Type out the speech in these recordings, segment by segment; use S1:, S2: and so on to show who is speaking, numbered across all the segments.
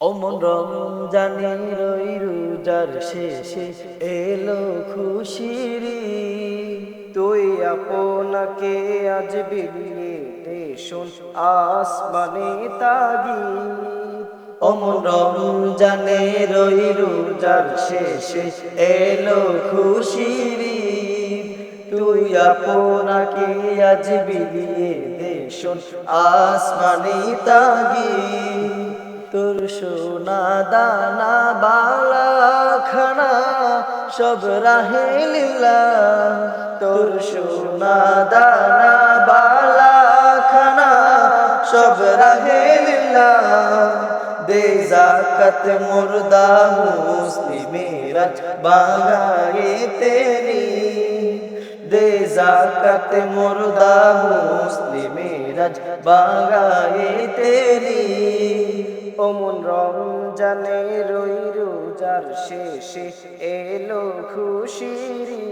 S1: অমন রমজানি রই রোজার শেষে এলো খুশির
S2: তুই আপনাকে আজ বিলিয়ে দে শোন, আসমানে তাগি
S1: অমন রমজানে রই রোজার শেষে এলো খুশির তুই আপনাকে আজ বিলিয়ে দে শোন, আসমানি তাগি তোর সোনা দানা বালা খানা সব রাহে লীলা। তোর সোনা দানা বালা খানা সব রাহে লীলা। দে জাকাত মুর্দা মুসলিমেরা বাঙায়ে তেরি। দে জাকাত মুর্দা মুসলিমেরা বাঙায়ে তেরি।
S2: অমন রমজানে রই রোজার শেষে এলো খুশিরি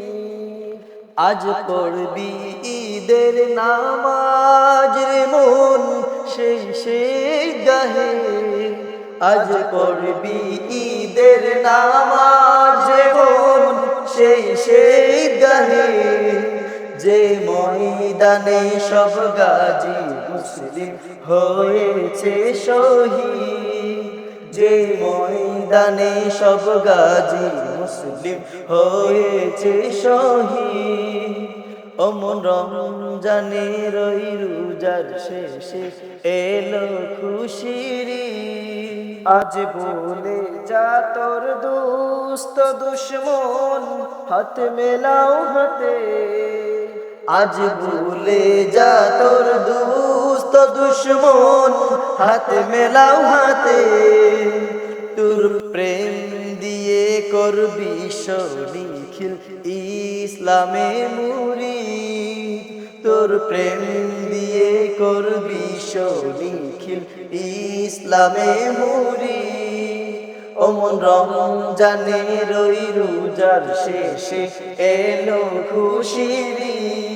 S1: আজ পড়বি ঈদের নামাজ রে মন সেই সেই গাহে। আজ পড়বি ঈদের নামাজ রে মন সেই সেই যে ময়দানে সব গাজী মুসলিম হয়েছে শহীদ। যে ময়দানে সব গাজী মুসলিম হয়েছে শহীদ। অমন রমজানে রই রোজার শেষে এলো খুশিরি
S2: আজ বলে যা তোর দুস্ত দুশ্মন, হাত মেলাও হাতে।
S1: আজ ভুলে যা তোর দুস্ত দুশ্মন, হাত মেলাও হাতে। তোর প্রেম দিয়ে করবি নিখিল ইসলামে মুরি তোর প্রেম দিয়ে করবি নিখিল ইসলামে মুরি অমন রমজানে রই রোজার শেষে এলো খুশিরি।